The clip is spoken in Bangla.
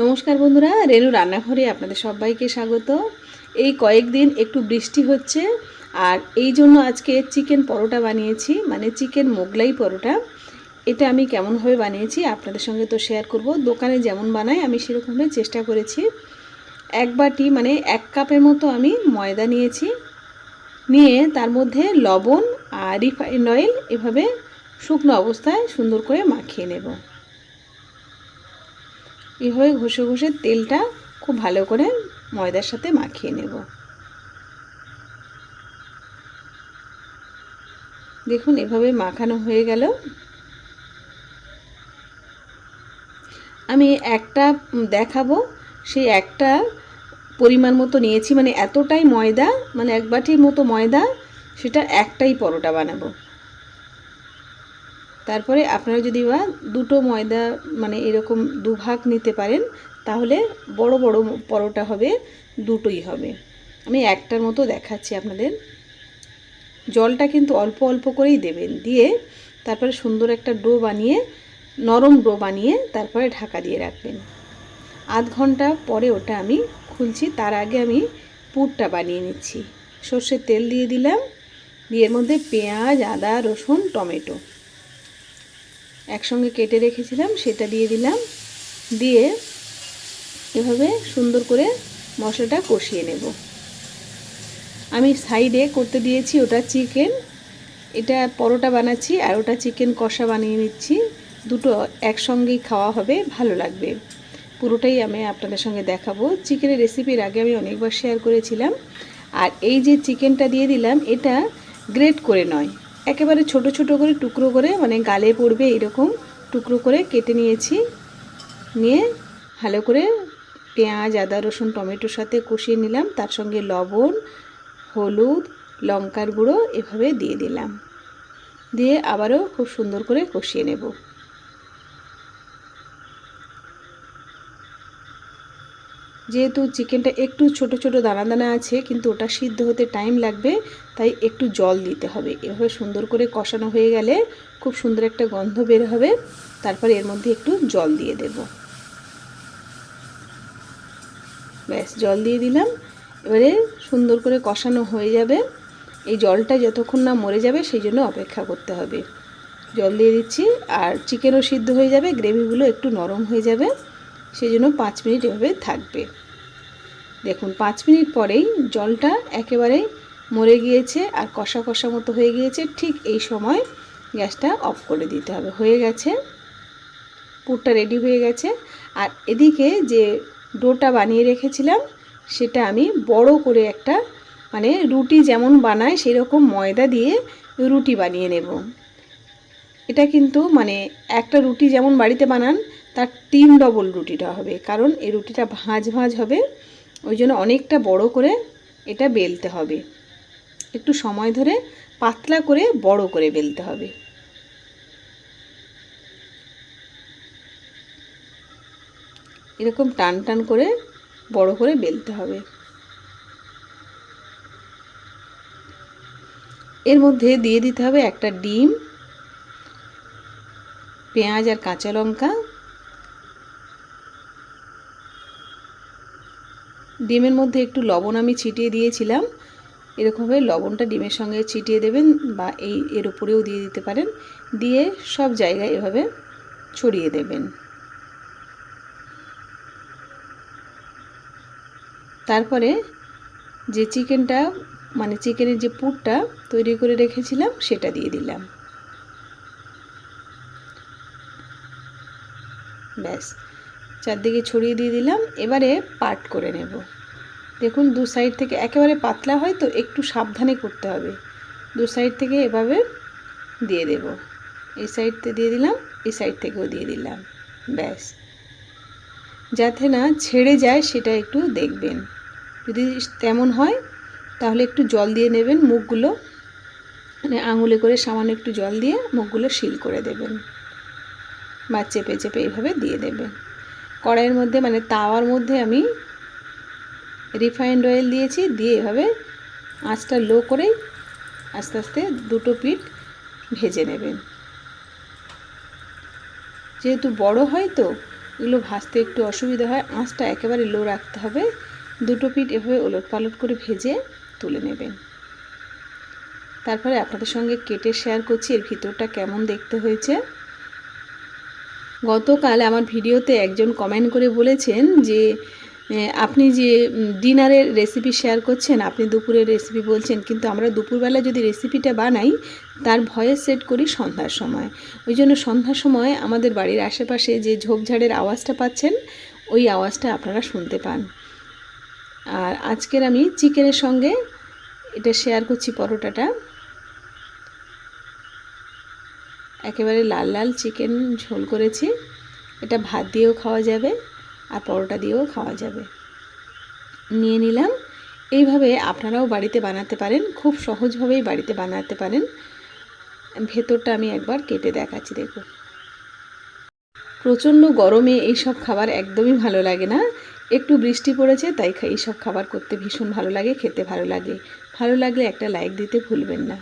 নমস্কার বন্ধুরা, রেনু রান্নাঘরে আপনাদের সবাইকে স্বাগত। এই কয়েকদিন একটু বৃষ্টি হচ্ছে, আর এই জন্য আজকে চিকেন পরোটা বানিয়েছি মানে চিকেন মোগলাই পরোটা। এটা আমি কেমনভাবে বানিয়েছি আপনাদের সঙ্গে তো শেয়ার করব। দোকানে যেমন বানাই, আমি সেরকমভাবে চেষ্টা করেছি। এক বাটি মানে এক কাপের মতো আমি ময়দা নিয়েছি। নিয়ে তার মধ্যে লবণ আর রিফাইন্ড অয়েল এভাবে শুকনো অবস্থায় সুন্দর করে মাখিয়ে নেব। এভাবে ঘষে ঘষে তেলটা খুব ভালো করে ময়দার সাথে মাখিয়ে নেব। দেখুন, এভাবে মাখানো হয়ে গেল। আমি একটা দেখাবো, সেই একটা পরিমাণ মতো নিয়েছি মানে এতটাই ময়দা মানে এক বাটির মতো ময়দা, সেটা একটাই পরোটা বানাবো। তারপরে আপনারা যদি বা দুটো ময়দা মানে এরকম দুভাগ নিতে পারেন, তাহলে বড় বড় পরোটা হবে, দুটোই হবে। আমি একটার মতো দেখাচ্ছি আপনাদের। জলটা কিন্তু অল্প অল্প করেই দেবেন। দিয়ে তারপরে সুন্দর একটা ডো বানিয়ে, নরম ডো বানিয়ে তারপরে ঢাকা দিয়ে রাখবেন। আধ ঘণ্টা পরে ওটা আমি খুলছি। তার আগে আমি পুরটা বানিয়ে নিচ্ছি। সর্ষের তেল দিয়ে দিলাম। দিয়ে এর মধ্যে পেঁয়াজ, আদা, রসুন, টমেটো। একসঙ্গে কেটে রেখেছিলাম, সেটা দিয়ে দিলাম। দিয়ে এভাবে সুন্দর করে মশলাটা কষিয়ে নেব। আমি সাইডে করতে দিয়েছি ওটা চিকেন। এটা পরোটা বানাচ্ছি আর ওটা চিকেন কষা বানিয়ে নিচ্ছি। দুটো একসঙ্গেই খাওয়া হবে, ভালো লাগবে। পুরোটাই আমি আপনাদের সঙ্গে দেখাবো। চিকেনের রেসিপির আগে আমি অনেকবার শেয়ার করেছিলাম। আর এই যে চিকেনটা দিয়ে দিলাম, এটা গ্রেট করে নয়। একেবারে ছোট ছোট করে টুকরো করে মানে গালে পড়বে এরকম টুকরো করে কেটে নিয়েছি। নিয়ে ভালো করে পেঁয়াজ, আদা, রসুন, টমেটোর সাথে কষিয়ে নিলাম। তার সঙ্গে লবণ, হলুদ, লঙ্কার গুঁড়ো এভাবে দিয়ে দিলাম। দিয়ে আবারও খুব সুন্দর করে কষিয়ে নেব। যেহেতু চিকেনটা একটু ছোট ছোট দানা দানা আছে, কিন্তু ওটা সিদ্ধ হতে টাইম লাগবে, তাই একটু জল দিতে হবে। এভাবে সুন্দর করে কষানো হয়ে গেলে খুব সুন্দর একটা গন্ধ বের হবে। তারপরে এর মধ্যে একটু জল দিয়ে দেব। ব্যাস, জল দিয়ে দিলাম। এবারে সুন্দর করে কষানো হয়ে যাবে। এই জলটা যতক্ষণ না মরে যাবে, সেই জন্য অপেক্ষা করতে হবে। জল দিয়ে দিচ্ছি, আর চিকেনও সিদ্ধ হয়ে যাবে, গ্রেভিগুলো একটু নরম হয়ে যাবে, সেই জন্য পাঁচ মিনিট এভাবে থাকবে। দেখুন, পাঁচ মিনিট পরেই জলটা একেবারে মরে গিয়েছে আর কষা কষা মতো হয়ে গিয়েছে। ঠিক এই সময় গ্যাসটা অফ করে দিতে হবে। হয়ে গেছে, পুরটা রেডি হয়ে গেছে। আর এদিকে যে ডোটা বানিয়ে রেখেছিলাম, সেটা আমি বড় করে একটা মানে রুটি যেমন বানায়, সেরকম ময়দা দিয়ে রুটি বানিয়ে নেব। এটা কিন্তু মানে একটা রুটি যেমন বাড়িতে বানান, তার তিন ডবল রুটিটা হবে। কারণ এই রুটিটা ভাঁজ ভাঁজ হবে। ওই জন্য অনেকটা বড় করে এটা বেলতে হবে। একটু সময় ধরে পাতলা করে বড় করে বেলতে হবে। এরকম টান টান করে বড় করে বেলতে হবে। এর মধ্যে দিয়ে দিতে হবে একটা ডিম, পেঁয়াজ আর কাঁচা লঙ্কা ডিমের মধ্যে একটু লবণ আমি ছিটিয়ে দিয়েছিলাম। এরকমভাবে লবণটা ডিমের সঙ্গে ছিটিয়ে দেবেন বা এই এর উপরেও দিয়ে দিতে পারেন। দিয়ে সব জায়গায় এভাবে ছড়িয়ে দেবেন। তারপরে যে চিকেনটা মানে চিকেনের যে পুরটা তৈরি করে রেখেছিলাম, সেটা দিয়ে দিলাম। ব্যাস। চারদিকে ছড়িয়ে দিয়ে দিলাম। এবারে পাট করে নেব। দেখুন, দু সাইড থেকে একেবারে পাতলা হয় তো একটু সাবধানে করতে হবে। দু সাইড থেকে এভাবে দিয়ে দেব। এই সাইডতে দিয়ে দিলাম, এই সাইড থেকেও দিয়ে দিলাম। ব্যাস। যাতে না ছেড়ে যায় সেটা একটু দেখবেন। যদি তেমন হয়, তাহলে একটু জল দিয়ে নেবেন মুখগুলো। মানে আঙুলে করে সামান্য একটু জল দিয়ে মুখগুলো শিল করে দেবেন। বা চেপে চেপে এইভাবে দিয়ে দেবেন। কড়াইয়ের মধ্যে মানে তাওয়ার মধ্যে আমি রিফাইন্ড অয়েল দিয়েছি, দিয়ে এভাবে আঁচটা লো করেই আস্তে আস্তে দুটো পিঠ ভেজে নেবেন। যেহেতু বড় হয় তো, এগুলো ভাজতে একটু অসুবিধা হয়, আঁচটা একেবারে লো রাখতে হবে। দুটো পিঠ এভাবে ওলট পালট করে ভেজে তুলে নেবেন। তারপরে আপনাদের সঙ্গে কেটে শেয়ার করছি, এর ভিতরটা কেমন দেখতে হয়েছে। গতকাল আমার ভিডিওতে একজন কমেন্ট করে বলেছেন যে আপনি যে ডিনারের রেসিপি শেয়ার করছেন, আপনি দুপুরের রেসিপি বলছেন, কিন্তু আমরা দুপুরবেলা যদি রেসিপিটা বানাই, তার ভয়েস সেট করি সন্ধ্যার সময়। ওই জন্য সন্ধ্যার সময় আমাদের বাড়ির আশেপাশে যে ঝোপঝাড়ের আওয়াজটা পাচ্ছেন, ওই আওয়াজটা আপনারা শুনতে পান। আর আজকের আমি চিকেনের সঙ্গে এটা শেয়ার করছি পরোটাটা। একেবারে লাল লাল চিকেন ঝোল করেছি। এটা ভাত দিয়েও খাওয়া যাবে আর পরোটা দিয়েও খাওয়া যাবে। নিয়ে নিলাম। এইভাবে আপনারাও বাড়িতে বানাতে পারেন, খুব সহজভাবেই বাড়িতে বানাতে পারেন। ভেতরটা আমি একবার কেটে দেখাচ্ছি, দেখুন। প্রচণ্ড গরমে এইসব খাবার একদমই ভালো লাগে না। একটু বৃষ্টি পড়েছে, তাই এইসব খাবার করতে ভীষণ ভালো লাগে, খেতে ভালো লাগে। ভালো লাগলে একটা লাইক দিতে ভুলবেন না।